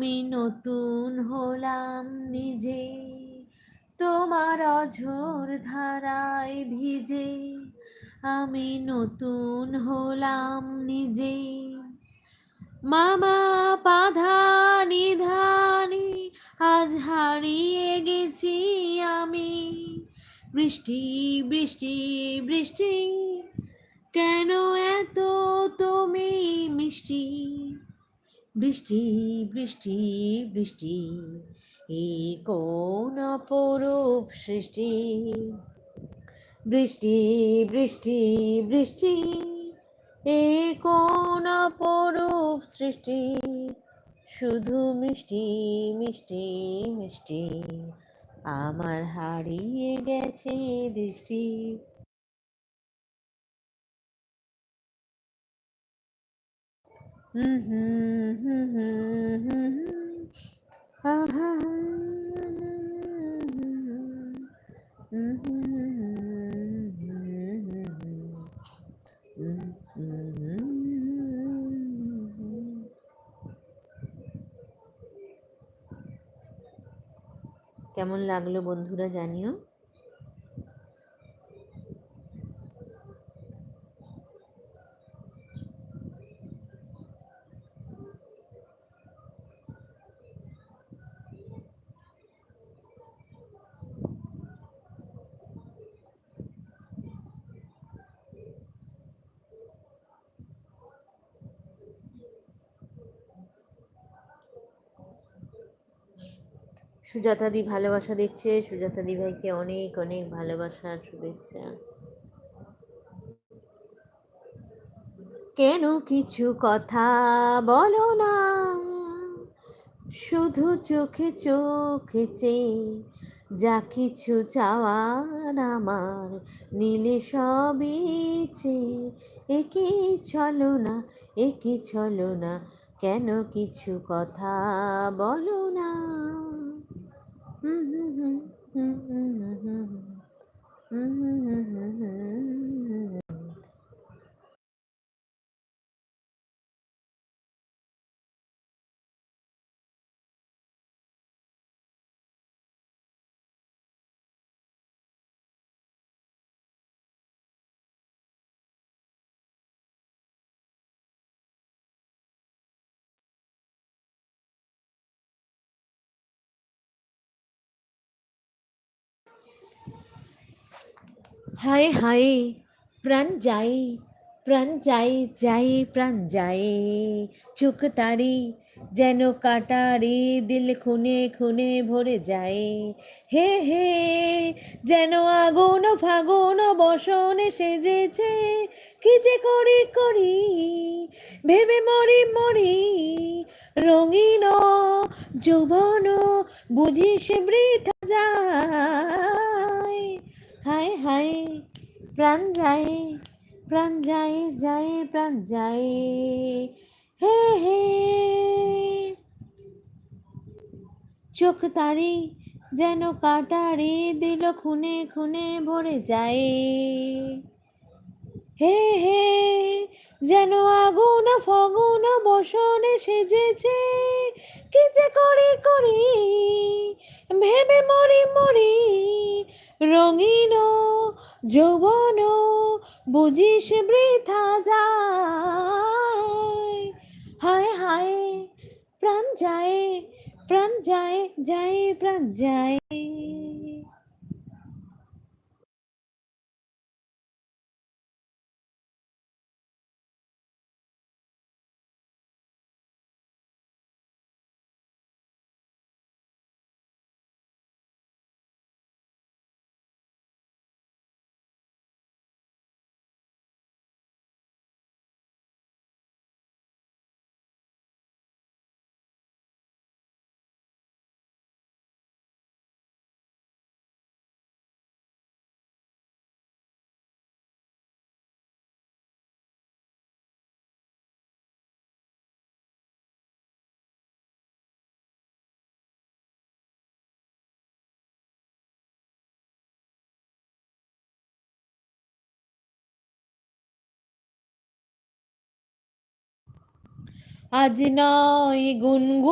আমি নতুন হলাম নিজে, তোমার অঝোর ধারায় ভিজে। আমি নতুন হলাম নিজে, মামা পাধা নিধানি, আজ হারিয়ে গেছি আমি। বৃষ্টি বৃষ্টি বৃষ্টি, কেন এত তুমি মিষ্টি? বৃষ্টি বৃষ্টি বৃষ্টি এই কোন অপরূপ সৃষ্টি? বৃষ্টি বৃষ্টি বৃষ্টি এই কোন অপরূপ সৃষ্টি? শুধু মিষ্টি মিষ্টি মিষ্টি, আমার হারিয়ে গেছে দৃষ্টি। কেমন লাগল বন্ধুরা জানিও। সুজাতাদি ভালোবাসা দিচ্ছে। সুজাতাদি ভাইকে অনেক অনেক ভালোবাসা, শুভেচ্ছা। কেন কিছু কথা বলো না? শুধু চোখে চোখে চেয়ে যা কিছু চাওয়ার আমার নীলে সবই একই চলো না একই চলো না, কেন কিছু কথা বলো না? Mm-hmm. mm-hmm, mm-hmm, mm-hmm. হায় হায়, প্রাণ যাই প্রাণ যাই যাই প্রাণ যাই চোখ তারি যেন কাটারি, দিল খুনে খুনে ভরে যায়। হে হে, যেন আগুন ফাগুন বসনে সেজেছে। কি যে করি করি, ভেবে মরি মরি, রঙিন যৌবন বুঝিস বৃথা যায়। হায় হায় প্রাণ যায় প্রাণ যায় যায়, প্রাণ যায়। হে হে। চোখ তারি যেন কাটারি দিল খুনে খুনে ভরে যায়। হে হে। যেন আগুন, ফগুন, বসনে সেজেছে। কি যে করি করি, ভেবে মরি মরি রঙিন যৌবন বুঝিস বৃথা যায়। হায় হায় প্রাণ যায় প্রাণ যায় যায় প্রাণ যায়। আজ নয় গুনগুন